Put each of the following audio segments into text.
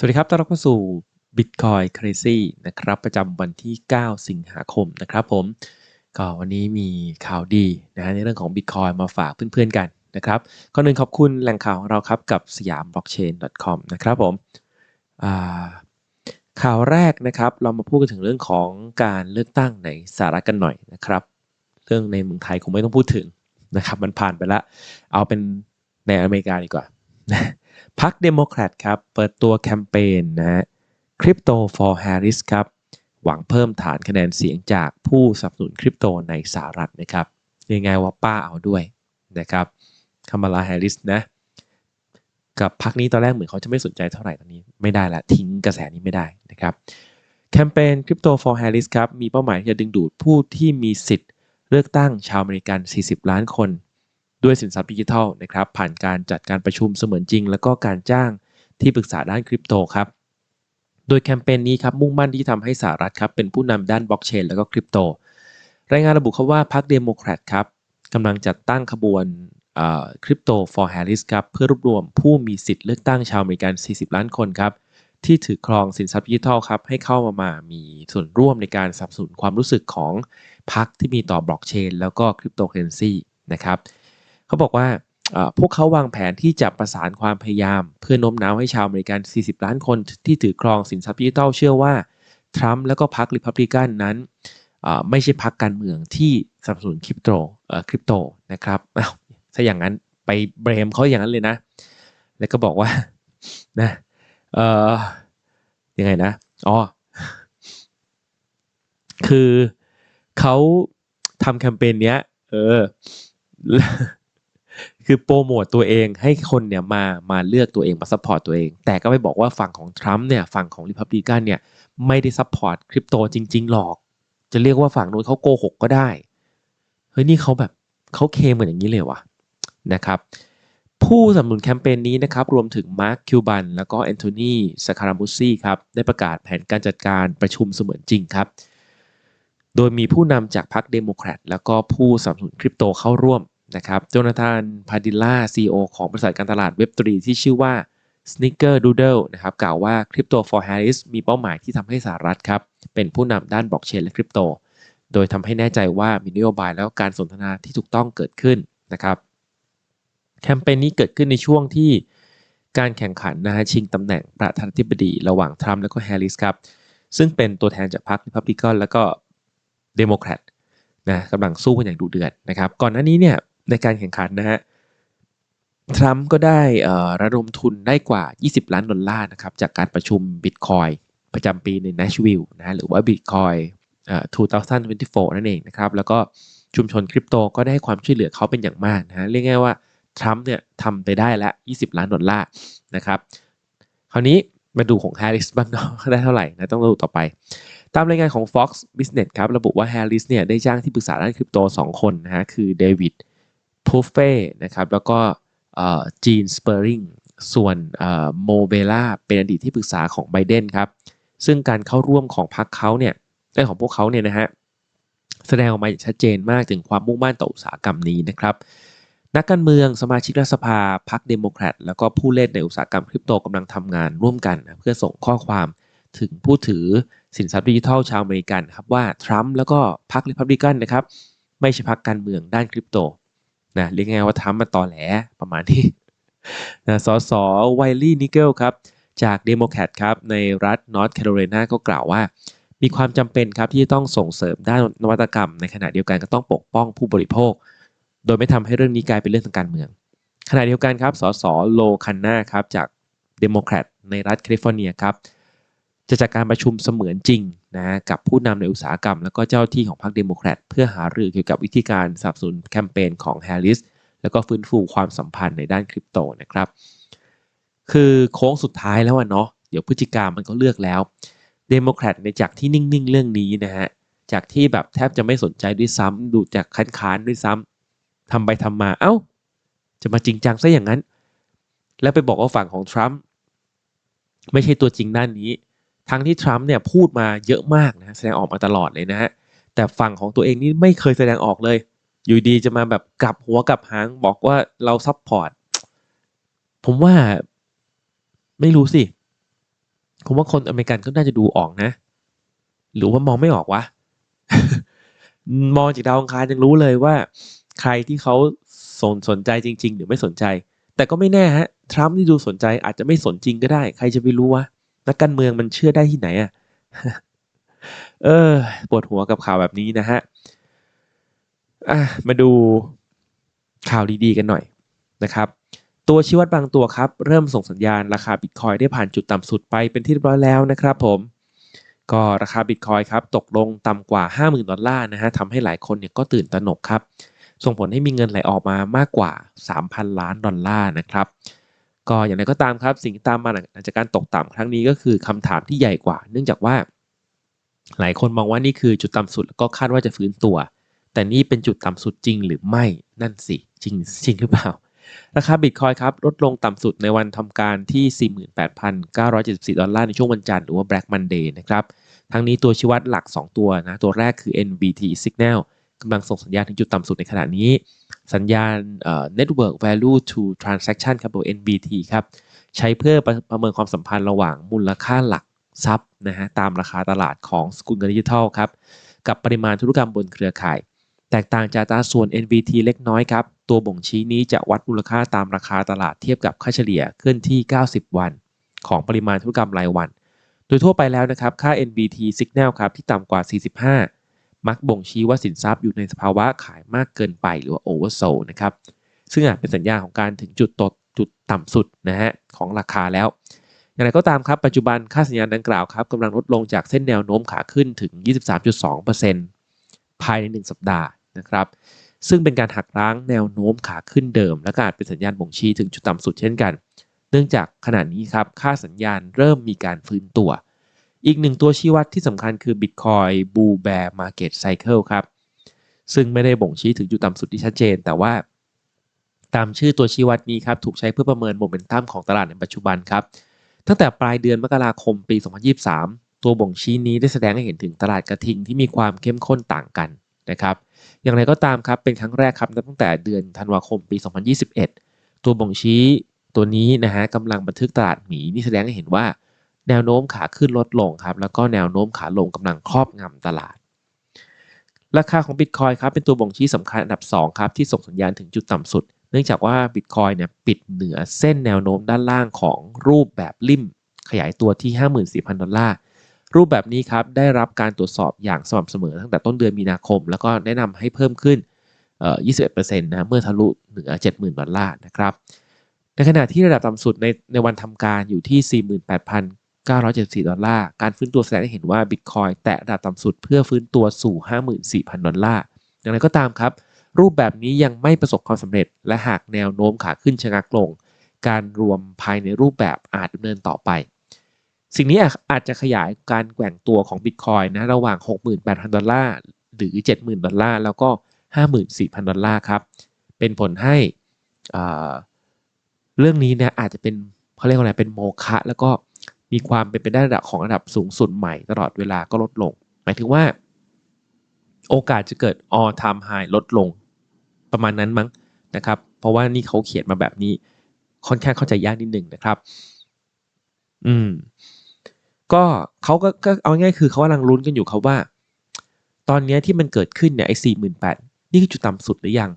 สวัสดีครับ ต้อนรับเข้าสู่ Bitcoin Crazy นะครับ ประจำวันที่ 9 สิงหาคมนะครับผม ก็วันนี้มีข่าวดีนะฮะในเรื่องของ Bitcoin มาฝากเพื่อนๆกันนะครับก่อนหนึ่งขอบคุณแหล่งข่าวของเราครับกับสยาม blockchain.com นะครับผมอ่าข่าวแรกนะครับ เรามาพูดกันถึงเรื่องของการเลือกตั้งในสหรัฐกันหน่อยนะครับ เรื่องในเมืองไทยคงไม่ต้องพูดถึงนะครับ มันผ่านไปแล้ว เอาเป็นในอเมริกาดีกว่า พรรคเดโมแครตครับ เปิดตัวแคมเปญนะฮะ Crypto for Harris ครับ หวังเพิ่มฐานคะแนนเสียงจากผู้สนับสนุนคริปโตในสหรัฐนะครับยังไงว่าป้าเอาด้วยนะครับคามาลาแฮร์ริสนะกับพรรคนี้ตอนแรกเหมือนเขาจะไม่สนใจเท่าไหร่ตอนนี้ไม่ได้ละทิ้งกระแสนี้ไม่ได้นะครับแคมเปญ Crypto for Harris ครับมีเป้าหมายที่จะดึงดูดผู้ที่มีสิทธิ์เลือกตั้งชาวอเมริกัน 40 ล้านคน ด้วยสินทรัพย์ดิจิทัลนะครับผ่านการจัดการประชุมเสมือนจริง แล้วก็การจ้างที่ปรึกษาด้านคริปโตครับโดยแคมเปญนี้ครับมุ่งมั่นที่ทำให้สหรัฐครับเป็นผู้นำด้านบล็อกเชนแล้วก็คริปโต รายงานระบุครับว่าพรรคเดโมแครตครับกำลังจัดตั้งขบวนคริปโต for Harris ครับเพื่อรวบรวมผู้มีสิทธิ์เลือกตั้งชาวอเมริกัน 40 ล้านคนครับที่ถือครองสินทรัพย์ดิจิทัลครับให้เข้ามามามีส่วนร่วมในการสนับสนุนความรู้สึกของพรรคที่มีต่อบล็อกเชนแล้วก็คริปโตเคอเรนซีนะครับ เขาบอกว่าพวกเขาวางแผนที่จะประสานความพยายาม เพื่อโน้มน้าวให้ชาวอเมริกัน 40 ล้านคนที่ถือครองสินทรัพย์ดิจิทัลเชื่อว่า ทรัมป์แล้วก็พรรคริพับลิกันนั้นไม่ใช่พรรคการเมืองที่สนับสนุนคริปโตคริปโตนะครับถ้าอย่างนั้นไปเบรมเขาอย่างนั้นเลยนะ แล้วก็บอกว่านะเออยังไงนะอ๋อคือเขาทำแคมเปญเนี้ย เออ คือโปรโมตตัวเองให้คนเนี่ยมามาเลือกตัวเองมาซัพพอร์ตตัวเอง แต่ก็ไม่บอกว่าฝั่งของทรัมป์เนี่ยฝั่งของริพับลิกันเนี่ยไม่ได้ซัพพอร์ตคริปโตจริง ๆ หรอก จะเรียกว่าฝั่งนู้นเขาโกหกก็ได้เฮ้ยนี่เขาแบบเขาเคเหมือนอย่างนี้เลยวะนะครับผู้สนับสนุนแคมเปญนี้นะครับรวมถึงมาร์คคิวบันแล้วก็แอนโทนีสคารามุซี่ครับได้ประกาศแผนการจัดการประชุมเสมือนจริงครับ โดยมีผู้นำจากพรรคเดโมแครตแล้วก็ผู้สนับสนุนคริปโตเข้าร่วม นะครับโจนาธานพาดิลล่าซีอของบริษัทการตลาดเว็บ3ที่ชื่อว่า Sneaker Doodle นะครับกล่าวว่า Crypto for Harris มีเป้าหมายที่ทำให้สหรัฐครับ เป็นผู้นำด้านบล็อกเชนและคริปโต โดยทำให้แน่ใจว่ามีนโยบายแล้วการสนทนาที่ถูกต้องเกิดขึ้นนะครับแคมเปญนี้เกิดขึ้นในช่วงที่การแข่งขันนะฮะชิงตำแหน่งประธานาธิบดีระหว่างทรัมป์และก็แฮร์ริสครับ ซึ่งเป็นตัวแทนจากพรรคริพับลิกันแล้วก็เดโมแครตนะกำลังสู้กันอย่างดุเดือดนะครับ ก่อนหน้านี้เนี่ย ในการแข่งขันนะฮะทรัมป์ก็ได้ระดมทุนได้กว่า 20 ล้านดอลลาร์นะครับจากการประชุมบิตคอยประจำปีในนชวิลล์นะหรือว่าบิตคอยเอ่อ2024 นั่นเองนะครับ แล้วก็ชุมชนคริปโตก็ได้ความช่วยเหลือเขาเป็นอย่างมากนะฮะเรียกง่ายว่าทรัมป์เนี่ยทำไปได้แล้ว20 ล้านดอลลาร์นะครับคราวนี้มาดูของแฮร์ริสบ้างเนาะได้เท่าไหร่นะต้องดูต่อไป ตามรายงานของ Fox Business ครับระบุว่าแฮร์ริสเนี่ยได้จ้างที่ปรึกษาด้านคริปโต 2 คนนะฮะคือเดวิด พูเฟ่นะครับแล้วก็จีนสเปอริงส่วนโมเบล่าเป็นอดีตที่ปรึกษาของไบเดนครับซึ่งการเข้าร่วมของพรรคเขาเนี่ยได้ของพวกเขาเนี่ยนะฮะแสดงออกมาอย่างชัดเจนมากถึงความมุ่งมั่นต่ออุตสาหกรรมนี้นะครับ นักการเมืองสมาชิกรัฐสภาพรรคเดโมแครตแล้วก็ผู้เล่นในอุตสาหกรรมคริปโตกำลังทำงานร่วมกัน เพื่อส่งข้อความถึงผู้ถือสินทรัพย์ดิจิทัลชาวอเมริกันครับว่าทรัมป์แล้วก็พรรคริพับลิกันนะครับไม่ใช่พรรคการเมืองด้านคริปโต นะเรียกง่ายว่าทำมาตอแหลประมาณที่นะสสไวลี่นิเกิลครับจากเดโมแครตครับในรัฐนอร์ทแคโรไลนาก็กล่าวว่า มีความจำเป็นครับที่ต้องส่งเสริมด้านนวัตกรรม ในขณะเดียวกันก็ต้องปกป้องผู้บริโภค โดยไม่ทำให้เรื่องนี้กลายเป็นเรื่องทางการเมือง ขณะเดียวกันครับสสโลคันนาครับจากเดโมแครตในรัฐแคลิฟอร์เนียครับ จะจัดการประชุมเสมือนจริงนะกับผู้นำในอุตสาหกรรม แล้วก็เจ้าที่ของพรรคเดโมแครตเพื่อหารือเกี่ยวกับวิธีการสนับสนุนแคมเปญของแฮร์ริสแล้วก็ฟื้นฟูความสัมพันธ์ในด้านคริปโตนะครับ คือโค้งสุดท้ายแล้วอะเนาะเดี๋ยวพฤศจิกามันก็เลือกแล้วเดโมแครตในจากที่นิ่งๆ เรื่องนี้นะฮะจากที่แบบแทบจะไม่สนใจด้วยซ้ำดูจากคันค้านด้วยซ้ำทำไปทำมาเอา้า จะมาจริงจังซะอย่างนั้น แล้วไปบอกว่าฝั่งของทรัมป์ไม่ใช่ตัวจริงด้านนี้ ทั้งที่ทรัมป์เนี่ยพูดมาเยอะมากนะแสดงออกมาตลอดเลยนะฮะแต่ฝั่งของตัวเองนี่ไม่เคยแสดงออกเลย อยู่ดีจะมาแบบกลับหัวกลับหางบอกว่าเราซับพอร์ตผมว่าไม่รู้สิผมว่าคนอเมริกันก็น่าจะดูออกนะ หรือว่ามองไม่ออกวะมองจากดาวอังคารยังรู้เลยว่า ใครที่เขาสนสนใจจริง ๆ หรือไม่สนใจ แต่ก็ไม่แน่ฮะ ทรัมป์ที่ดูสนใจอาจจะไม่สนจริงก็ได้ ใครจะไปรู้วะ นักการเมืองมันเชื่อได้ที่ไหนอะเออปวดหัวกับข่าวแบบนี้นะฮะอะมาดูข่าวดีๆกันหน่อยนะครับตัวชี้วัดบางตัวครับเริ่มส่งสัญญาณราคาบิตคอยได้ผ่านจุดต่ำสุดไปเป็นที่เรียบร้อยแล้วนะครับผมก็ราคาบิตคอยครับตกลงต่ำกว่า 50,000 ดอลลาร์นะฮะทำให้หลายคนเนี่ยก็ตื่นตระหนกครับ ส่งผลให้มีเงินไหลออกมามากกว่า 3,000 ล้านดอลลาร์นะครับ ก็อย่างไรก็ตามครับ สิ่งที่ตามมาหลังจากการตกต่ำครั้งนี้ก็คือคำถามที่ใหญ่กว่า เนื่องจากว่า หลายคนมองว่านี่คือจุดต่ำสุดแล้วก็คาดว่าจะฟื้นตัว แต่นี่เป็นจุดต่ำสุดจริงหรือไม่นั่นสิจริงจริงหรือเปล่า ราคาบิตคอยครับลดลงต่ำสุดในวันทำการที่ 48,974 ดอลลาร์ในช่วงวันจันทร์หรือว่า Black Monday นะครับทั้งนี้ตัวชี้วัดหลัก 2 ตัวนะตัวแรกคือ NVT Signal กำลังส่งสัญญาณถึงจุดต่ำสุดในขณะนี้ สัญญาณ Network Value to Transaction ครับหรือ NVT ครับ ใช้เพื่อประประเมินความสัมพันธ์ระหว่างมูลค่าหลักทรัพย์นะฮะตามราคาตลาดของสกุลเงินดิจิทัลครับ กับปริมาณธุรกรรมบนเครือข่าย แตกต่างจากอัตราส่วน NVT เล็กน้อยครับ ตัวบ่งชี้นี้จะวัดมูลค่าตามราคาตลาดเทียบกับค่าเฉลี่ยเคลื่อนที่ 90 วัน ของปริมาณธุรกรรมรายวัน โดยทั่วไปแล้วนะครับ ค่า NVT Signal ครับที่ต่ำกว่า 45 มักบ่งชี้ว่าสินทรัพย์อยู่ในสภาวะขายมากเกินไปหรือว่า oversold นะครับซึ่งอาจเป็นสัญญาของการถึงจุดตดจุดต่ำสุดนะฮะของราคาแล้ว อย่างไรก็ตามครับปัจจุบันค่าสัญญาณดังกล่าวครับกำลังลดลงจากเส้นแนวโน้มขาขึ้นถึง 23.2%ภายใน 1 สัปดาห์นะครับซึ่งเป็นการหักล้างแนวโน้มขาขึ้นเดิม และก็อาจเป็นสัญญาณบ่งชี้ถึงจุดต่ำสุดเช่นกัน เนื่องจากขณะนี้ครับค่าสัญญาณเริ่มมีการฟื้นตัว อีกหนึ่งตัวชี้วัดที่สำคัญคือ Bitcoin Bull Bear Market Cycle ครับ ซึ่งไม่ได้บ่งชี้ถึงจุดต่ำสุดที่ชัดเจน แต่ว่า ตามชื่อตัวชี้วัดนี้ครับ ถูกใช้เพื่อประเมินโมเมนตัมของตลาดในปัจจุบันครับ ตั้งแต่ปลายเดือนมกราคมปี 2023 ตัวบ่งชี้นี้ได้แสดงให้เห็นถึงตลาดกระทิงที่มีความเข้มข้นต่างกันนะครับ อย่างไรก็ตามครับเป็นครั้งแรกครับนับตั้งแต่เดือนธันวาคมปี 2021 ตัวบ่งชี้ตัวนี้นะฮะกำลังบันทึกตลาดหมีนี่แสดงให้เห็นว่า แนวโน้มขาขึ้นลดลงครับ แล้วก็แนวโน้มขาลงกำลังครอบงำตลาด ราคาของ Bitcoin ครับเป็นตัวบ่งชี้สำคัญอันดับ2ครับที่ส่งสัญญาณถึงจุดต่ำสุด เนื่องจากว่า Bitcoin เนี่ยปิดเหนือเส้นแนวโน้มด้านล่างของรูปแบบริ่ม ขยายตัวที่ 54,000 ดอลลาร์รูปแบบนี้ครับได้รับการตรวจสอบอย่างสม่ำเสมอตั้งแต่ต้นเดือนมีนาคม แล้วก็แนะนำให้เพิ่มขึ้น 21%นะเมื่อทะลุเหนือ 70,000 ดอลลาร์นะครับ ในขณะที่ระดับต่ำสุดในในวันทำการอยู่ที่ 974 ดอลลาร์ การฟื้นตัวแสดงให้เห็นว่า Bitcoin แตะระดับต่ำสุดเพื่อฟื้นตัวสู่ 54,000 ดอลลาร์ อย่างไรก็ตามครับ รูปแบบนี้ยังไม่ประสบความสำเร็จ และหากแนวโน้มขาขึ้นชะงักลง การรวมภายในรูปแบบอาจดำเนินต่อไป สิ่งนี้อาจจะขยายการแกว่งตัวของ Bitcoin นะระหว่าง 68,000 ดอลลาร์ หรือ 70,000 ดอลลาร์ แล้วก็ 54,000 ดอลลาร์ครับ เป็นผลให้เรื่องนี้เนี่ยอาจจะเป็นเขาเรียกว่าอะไรเป็นโมฆะแล้วก็ มีความเป็นไปได้ระดับของระดับสูงสุดใหม่ตลอดเวลาก็ลดลง หมายถึงว่า โอกาสจะเกิด all time high ลดลง ประมาณนั้นมั้งนะครับ เพราะว่านี่เขาเขียนมาแบบนี้ ค่อนข้างเข้าใจยากนิดหนึ่งนะครับ อืม ก็เขาก็ก็เอาง่ายคือเขากำลังลุ้นกันอยู่ครับว่า ตอนนี้ที่มันเกิดขึ้นเนี่ยไอ้สี่หมื่นแปดนี่คือจุดต่ำสุดหรือยัง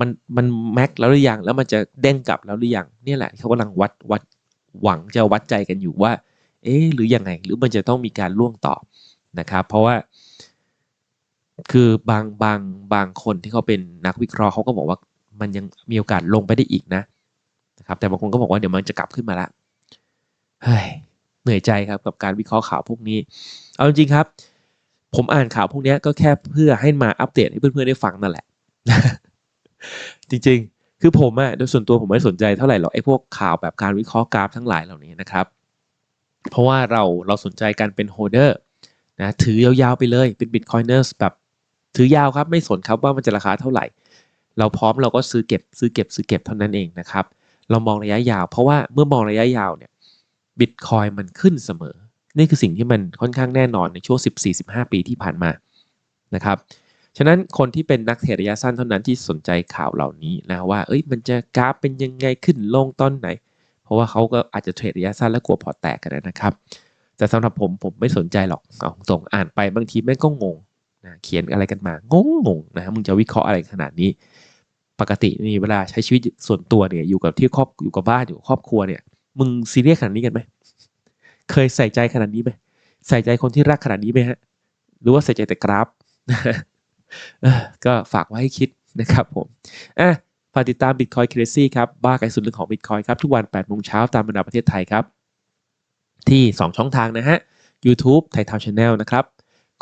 มันมันแม็กแล้วหรือยังแล้วมันจะเด้งกลับแล้วหรือยังเนี่ยแหละเขากำลังวัดวัดหวังจะวัดใจกันอยู่ว่า เอ๊ะหรือยังไง หรือมันจะต้องมีการล่วงต่อนะครับ เพราะว่า คือบางบางบางคนที่เขาเป็นนักวิเคราะห์เขาก็บอกว่ามันยังมีโอกาสลงไปได้อีกนะนะครับ แต่บางคนก็บอกว่าเดี๋ยวมันจะกลับขึ้นมาละเฮ้ยเหนื่อยใจครับกับการวิเคราะห์ข่าวพวกนี้ เอาจริงครับ ผมอ่านข่าวพวกนี้ก็แค่เพื่อให้มาอัปเดตให้เพื่อนๆได้ฟังนั่นแหละ จริงๆ คือผมอะโดยส่วนตัวผมไม่สนใจเท่าไหร่หรอกไอ้พวกข่าวแบบการวิเคราะห์กราฟทั้งหลายเหล่านี้นะครับ เพราะว่าเราเราสนใจการเป็นโฮเดอร์นะถือยาวๆไปเลยเป็นบิตคอยเนอร์แบบถือยาวครับไม่สนครับว่ามันจะราคาเท่าไหร่ เราพร้อมเราก็ซื้อเก็บซื้อเก็บซื้อเก็บเท่านั้นเองนะครับเรามองระยะยาว เพราะว่าเมื่อมองระยะยาวเนี่ยบิตคอยมันขึ้นเสมอ นี่คือสิ่งที่มันค่อนข้างแน่นอนในช่วง 14-15 ปีที่ผ่านมานะครับฉะนั้นคนที่เป็นนักเทรดระยะสั้นเท่านั้นที่สนใจข่าวเหล่านี้นะว่าเอ้ยมันจะกราฟเป็นยังไงขึ้นลงตอนไหน ราะว่าเขาก็อาจจะเทรดระยะสั้นและกลัวพอร์ตแตกกันนะครับ แต่สำหรับผมผมไม่สนใจหรอกเอาตรงอ่านไปบางทีแม่งก็งงนะเขียนอะไรกันมางงงงนะฮะมึงจะวิเคราะห์อะไรขนาดนี้ ปกตินี่เวลาใช้ชีวิตส่วนตัวเนี่ยอยู่กับที่ครอบอยู่กับบ้านอยู่ครอบครัวเนี่ย มึงซีเรียสขนาดนี้กันไหมเคยใส่ใจขนาดนี้ไหมใส่ใจคนที่รักขนาดนี้ไหมฮะหรือว่าใส่ใจแต่กราฟก็ฝากไว้ให้คิดนะครับผมอะ ฝากติดตาม Bitcoin Crazy ครับ บ้าไกลสุดเรื่องของ Bitcoin ครับ ทุกวัน8โมงเช้าตามเวลาประเทศไทยครับ ที่ 2 ช่องทางนะฮะ YouTube ไทยทาวน์ชาแนลนะครับ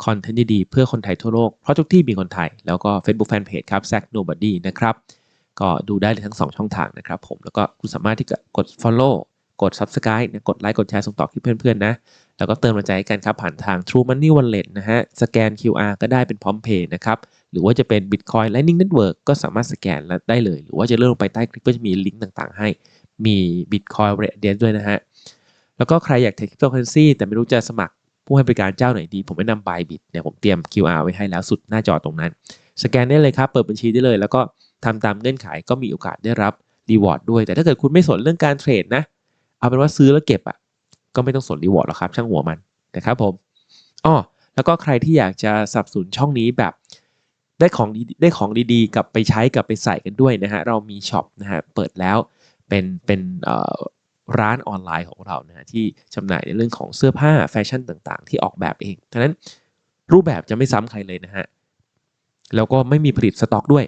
คอนเทนต์ดีๆเพื่อคนไทยทั่วโลก เพราะทุกที่มีคนไทย แล้วก็ Facebook Fanpage ครับ Zack Nobody นะครับ ก็ดูได้เลยทั้ง 2 ช่องทางนะครับผมแล้วก็คุณสามารถที่จะกด Follow กด Subscribe กดไลค์กดแชร์ส่งต่อคลิปเพื่อนๆนะแล้วก็เติมกำลังใจให้กันครับผ่านทาง True Money Wallet นะฮะสแกน QR ก็ได้เป็นพร้อมเพย์นะครับหรือว่าจะเป็น Bitcoin Lightning Network ก็สามารถสแกนแล้วได้เลย หรือว่าจะเลื่อนลงไปใต้คลิปก็จะมีลิงก์ต่างๆ ให้มี Bitcoin r e d e n ด้วยนะฮะแล้วก็ใครอยากเทรดคริปโตเคอเรนซีแต่ไม่รู้จะสมัครผู้ให้บริการเจ้าไหนดี ผมแนะนำ Bybit เนี่ยผมเตรียม QR ไว้ให้แล้วสุดหน้าจอตรงนั้น สแกนได้เลยครับ เปิดบัญชีได้เลย แล้วก็ทำตามเงื่อนไขก็มีโอกาสได้รับรีวอร์ดด้วย แต่ถ้าเกิดคุณไม่สนเรื่องการเทรดนะ เอาเป็นว่าซื้อแล้วเก็บอะก็ไม่ต้องสนรีวอร์ดหรอกครับ ช่างหัวมันนะครับผมอ้อแล้วก็ใครที่อยากจะสนับสนุนช่องนี้แบบได้ของดได้ของดีๆ กลับไปใช้กลับไปใส่กันด้วยนะฮะเรามีช็อปนะฮะเปิดแล้วเป็นเป็นร้านออนไลน์ของเรานะฮะที่จำหน่ายในเรื่องของเสื้อผ้าแฟชั่นต่างๆ ที่ออกแบบเองฉะนั้นรูปแบบจะไม่ซ้ำใครเลยนะฮะแล้วก็ไม่มีผลิตสต็อกด้วย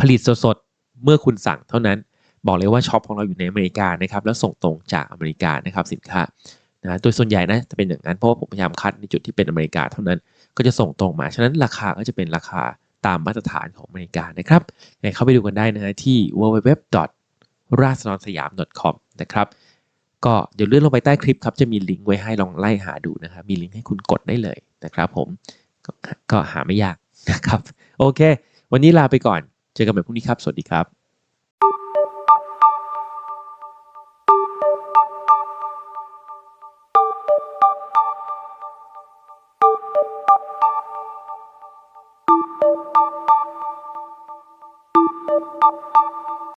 ผลิตสดๆเมื่อคุณสั่งเท่านั้น บอกเลยว่าช็อปของเราอยู่ในอเมริกานะครับแล้วส่งตรงจากอเมริกานะครับสินค้านะโดยส่วนใหญ่นะจะเป็นอย่างนั้นเพราะว่าผมพยายามคัดในจุดที่เป็นอเมริกาเท่านั้นก็จะส่งตรงมา ฉะนั้นราคาก็จะเป็นราคาตามมาตรฐานของอเมริกานะครับเข้าไปดูกันได้นะฮะที่ www r a s n o n s y a m com นะครับก็เดี๋ยวเลื่อนลงไปใต้คลิปครับจะมีลิงก์ไว้ให้ลองไล่หาดูนะครับมีลิงก์ให้คุณกดได้เลยนะครับผมกก็หาไม่ยากนะครับ โอเค วันนี้ลาไปก่อน เจอกันใหม่พรุ่งนี้ครับ สวัสดีครับ